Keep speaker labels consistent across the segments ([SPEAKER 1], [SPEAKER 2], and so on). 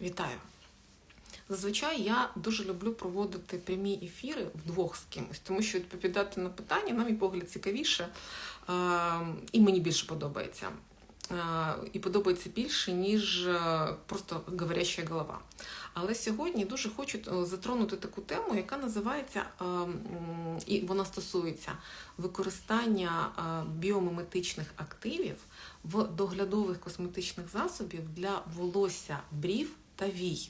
[SPEAKER 1] Вітаю! Зазвичай я дуже люблю проводити прямі ефіри вдвох з кимось, тому що відповідати на питання, на мій погляд, цікавіше е, і мені більше подобається. Е, І подобається більше, ніж е, просто говоряща голова. Але сьогодні дуже хочу е, затронути таку тему, яка називається, е, і вона стосується використання біомиметичних активів в доглядових косметичних засобів для волосся, брів та вій.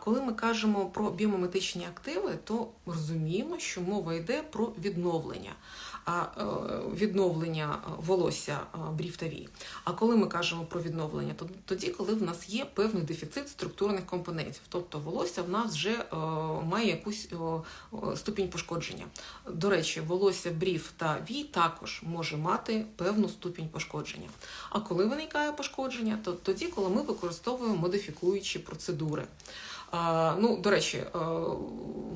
[SPEAKER 1] Коли ми кажемо про біомиметичні активи, то розуміємо, що мова йде про відновлення, відновлення волосся е, брів та вій. А коли ми кажемо про відновлення, то тоді, коли в нас є певний дефіцит структурних компонентів, тобто волосся в нас вже е, має якусь е, е, ступінь пошкодження. До речі, волосся брів та вій також може мати певну ступінь пошкодження. А коли виникає пошкодження, то тоді, коли ми використовуємо модифікуючі процедури. Ну, до речі, е,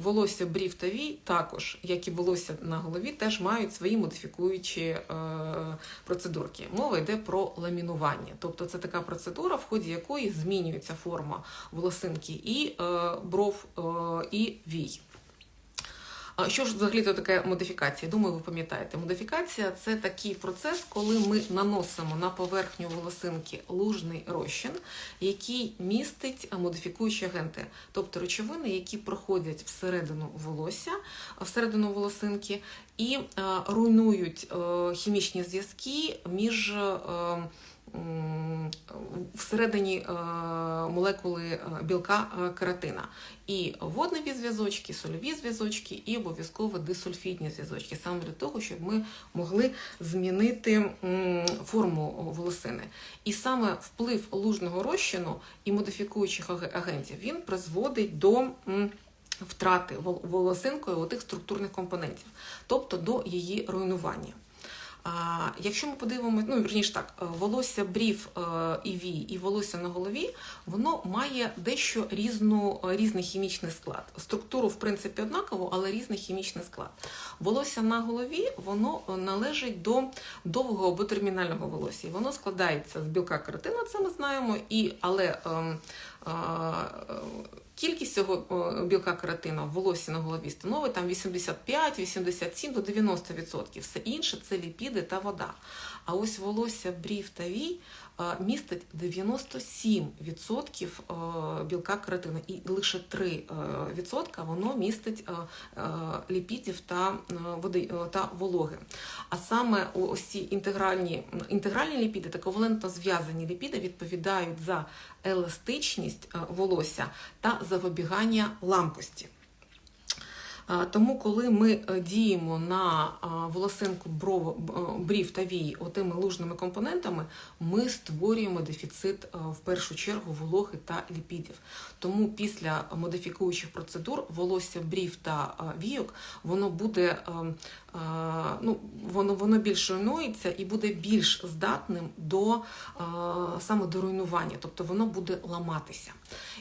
[SPEAKER 1] волосся брів та вій також, як і волосся на голові, теж мають свої модифікуючі е, процедурки. Мова йде про ламінування. Тобто це така процедура, в ході якої змінюється форма волосинки і е, бров, е, і вій. Що ж взагалі то таке модифікація? Думаю, ви пам'ятаєте. Модифікація це такий процес, коли ми наносимо на поверхню волосинки лужний розчин, який містить модифікуючі агенти, тобто речовини, які проходять всередину волосся, всередину волосинки і е, руйнують е, хімічні зв'язки між. Всередині е, молекули е, білка е, кератина. І водневі зв'язочки, сольові зв'язочки, і обов'язково дисульфідні зв'язочки, саме для того, щоб ми могли змінити форму волосини. І саме вплив лужного розчину і модифікуючих агентів він призводить до. Втрати вол- волосинкою отих структурних компонентів, тобто до її руйнування. Якщо ми подивимося, ну вірніше так, е, волосся брів е, і вій, і волосся на голові, воно має дещо різну, е, різний хімічний склад. Структуру, в принципі, однакову, але різний хімічний склад. Волосся на голові воно належить до довгого або термінального волосся. Воно складається з білка кератина, це ми знаємо, і, але ем, е, е, Кількість цього білка кератину в волосі на голові становить там 85, 87 до 90%. Все інше це ліпіди та вода. А ось волосся брів та вій містить 97% е, білка кератину, і лише 3% воно містить ліпідів та води та вологи. А саме ось інтегральні, інтегральні ліпіди та ковалентно зв'язані ліпіди відповідають за еластичність волосся та запобігання ламкості. Е, Тому, коли ми е, діємо на волосинку бров, е, брів та вій отими лужними компонентами, ми створюємо дефіцит в першу чергу вологи та ліпідів. Тому після модифікуючих процедур волосся брів та війок воно буде е, е, ну, воно, воно більш руйнується і буде більш здатним до саме до руйнування, тобто воно буде ламатися.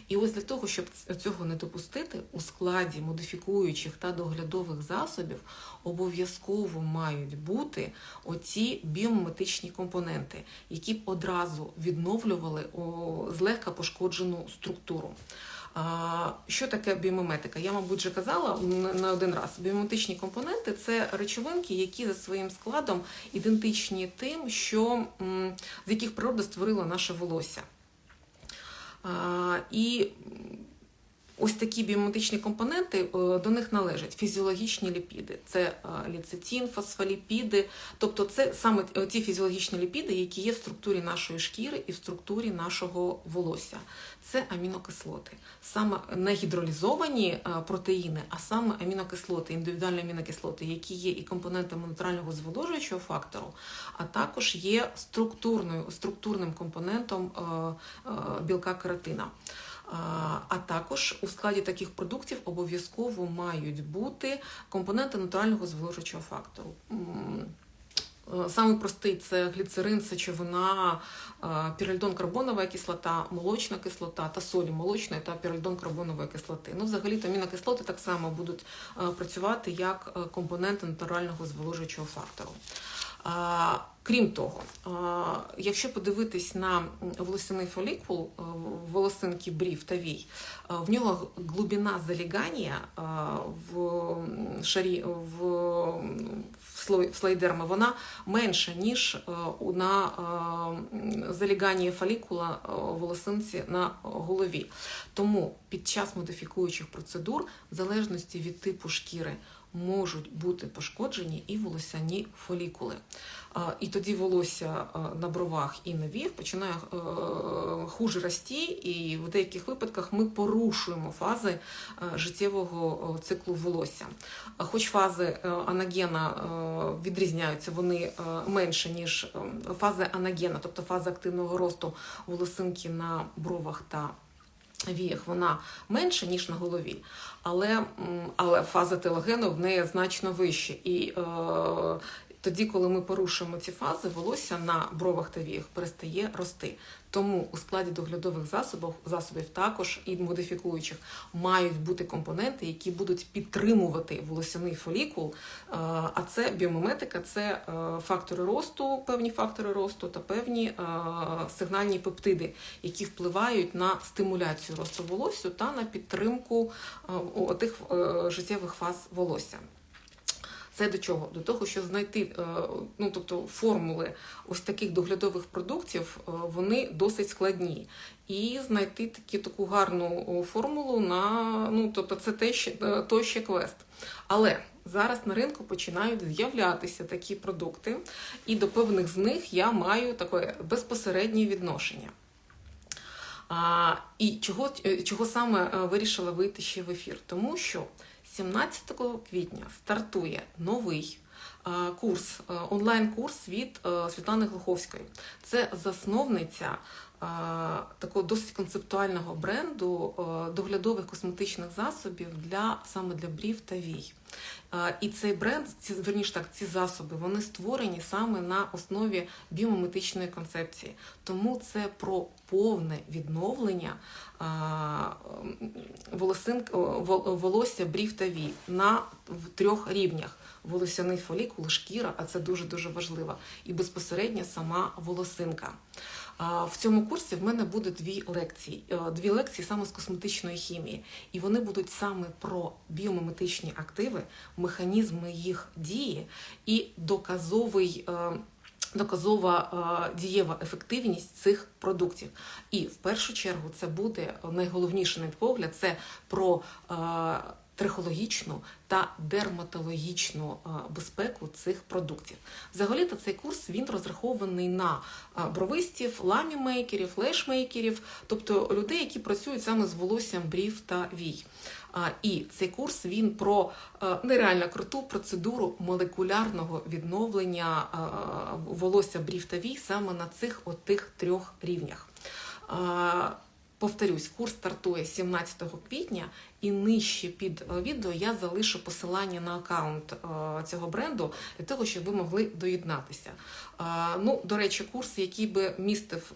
[SPEAKER 1] І ось для того, щоб цього не допустити, у складі модифікуючих та доглядових засобів обов'язково мають бути оці біомиметичні компоненти, які б одразу відновлювали злегка пошкоджену структуру. Що таке біометика? Я, мабуть, вже казала не один раз. Біометичні компоненти це речовинки, які за своїм складом ідентичні тим, що з яких природа створила наше волосся. І ось такі біомедичні компоненти е, до них належать фізіологічні ліпіди. Це е, ліцитин, фосфоліпіди, тобто це саме е, ті фізіологічні ліпіди, які є в структурі нашої шкіри і в структурі нашого волосся. Це амінокислоти, саме не гідролізовані протеїни, а саме амінокислоти, індивідуальні амінокислоти, які є і компонентами натурального зволожуючого фактору, а також є структурною структурним компонентом білка кератина. А також у складі таких продуктів обов'язково мають бути компоненти натурального зволожуючого фактору. Е, Самий простий це гліцерин, сечовина, е, піральдон карбонова кислота, молочна кислота та солі молочної та піральдон карбонової кислоти. Ну, взагалі, то амінокислоти так само будуть е, працювати як компоненти натурального зволожуючого фактору. Крім того, якщо подивитись на волосяний фолікул, а, волосинки брів та вій, в нього глибина залігання в шарі в, в слойдерми, вона менша, ніж на а, заліганні фолікула волосинці на голові. Тому під час модифікуючих процедур, в залежності від типу шкіри, можуть бути пошкоджені і волосяні фолікули. І тоді волосся на бровах і на віях починає е, хуже рости, і в деяких випадках ми порушуємо фази е, життєвого е, циклу волосся. Хоч фази е, анагена е, відрізняються, вони е, менше, ніж е, фази анагена, тобто фаза активного росту волосинки на бровах та віях, вона менша, ніж на голові. Але, але фаза телогену в неї значно вища. І е, тоді, коли ми порушуємо ці фази, волосся на бровах та віях перестає рости. Тому у складі доглядових засобів, засобів також і модифікуючих мають бути компоненти, які будуть підтримувати волосяний фолікул. Е, А це біомиметика, це е, фактори росту, певні фактори росту та певні е, сигнальні пептиди, які впливають на стимуляцію росту волосся та на підтримку тих життєвих фаз волосся. Це до чого? До того, що знайти е, ну, тобто формули ось таких доглядових продуктів, е, вони досить складні. І знайти такі, таку гарну формулу на ну, тобто це те ще, е, той ще квест. Але зараз на ринку починають з'являтися такі продукти, і до певних з них я маю таке безпосереднє відношення. І чого, е, чого саме е, вирішила вийти ще в ефір? Тому що 17 квітня стартує новий е, курс, онлайн-курс від Світлани Глуховської. Це засновниця такого досить концептуального бренду е, доглядових косметичних засобів для саме для брів та вій. Е, І цей бренд, ці верніше так, ці засоби, вони створені саме на основі біомиметичної концепції. Тому це про повне відновлення волосся, брів та вій на в трьох рівнях: волосяний фолікул, шкіра, а це дуже дуже важливо, і безпосередньо сама волосинка. В цьому курсі в мене буде дві лекції. Е, Дві лекції саме з косметичної хімії, і вони будуть саме про біомиметичні активи, механізми їх дії і доказовий. е, Доказова е, дієва ефективність цих продуктів. І в першу чергу це буде найголовніше на погляд, це про трихологічну та дерматологічну е, безпеку цих продуктів. Взагалі-то цей курс він розрахований на е, бровистів, ламімейкерів, флешмейкерів, тобто людей, які працюють саме з волоссям брів та вій. І цей курс він про е, нереально круту процедуру молекулярного відновлення волосся брів та вій саме на цих отих трьох рівнях. Повторюсь, курс стартує 17 квітня, і нижче під е, відео я залишу посилання на аккаунт е, цього бренду для того, щоб ви могли доєднатися. Е, Ну, до речі, курс, який би містив.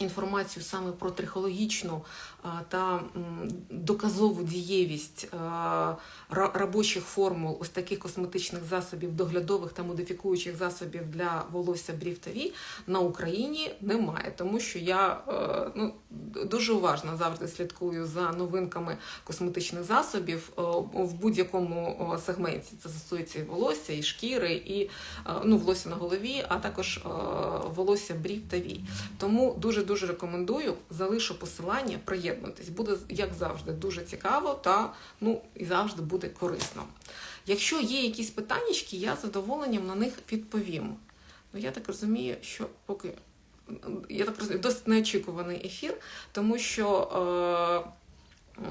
[SPEAKER 1] Е, Інформацію саме про трихологічну та доказову дієвість робочих формул ось таких косметичних засобів, доглядових та модифікуючих засобів для волосся брів та вій на Україні немає, тому що я е, ну, дуже уважно завжди слідкую за новинками косметичних засобів е, в будь-якому е, сегменті. Це стосується і волосся, і шкіри, і е, ну, волосся на голові, а також е, волосся брів та вій. Тому дуже дуже рекомендую, залишу посилання, приєднуйтесь. Буде як завжди дуже цікаво та ну і завжди буде корисно. Якщо є якісь питання, я з задоволенням на них відповім. Ну я так розумію, що поки я так розумію, досить неочікуваний ефір, тому що е,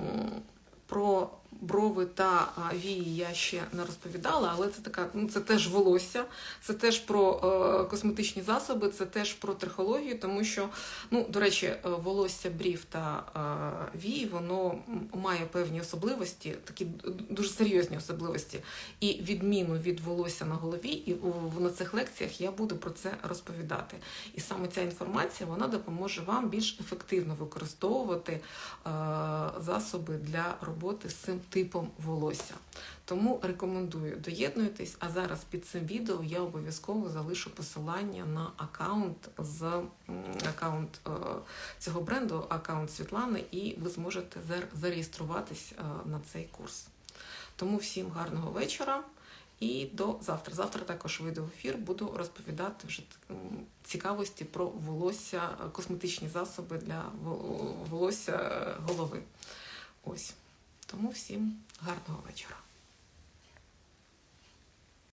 [SPEAKER 1] про брови та вії я ще не розповідала, але це така, ну це теж волосся, це теж про е, косметичні засоби, це теж про трихологію, тому що, ну, до речі, е, волосся брів та е, вії, воно має певні особливості, такі дуже серйозні особливості. І відміну від волосся на голові, і у- на цих лекціях я буду про це розповідати. І саме ця інформація вона допоможе вам більш ефективно використовувати засоби для роботи з цим типом волосся. Тому рекомендую доєднуйтесь. А зараз під цим відео я обов'язково залишу посилання на аккаунт з аккаунт е, цього бренду, аккаунт Світлани, і ви зможете зареєструватись е, на цей курс. Тому всім гарного вечора і до завтра. Завтра також вийду в ефір, буду розповідати вже цікавості про волосся, е, косметичні засоби для волосся голови. Ось. Тому всім гарного вечора.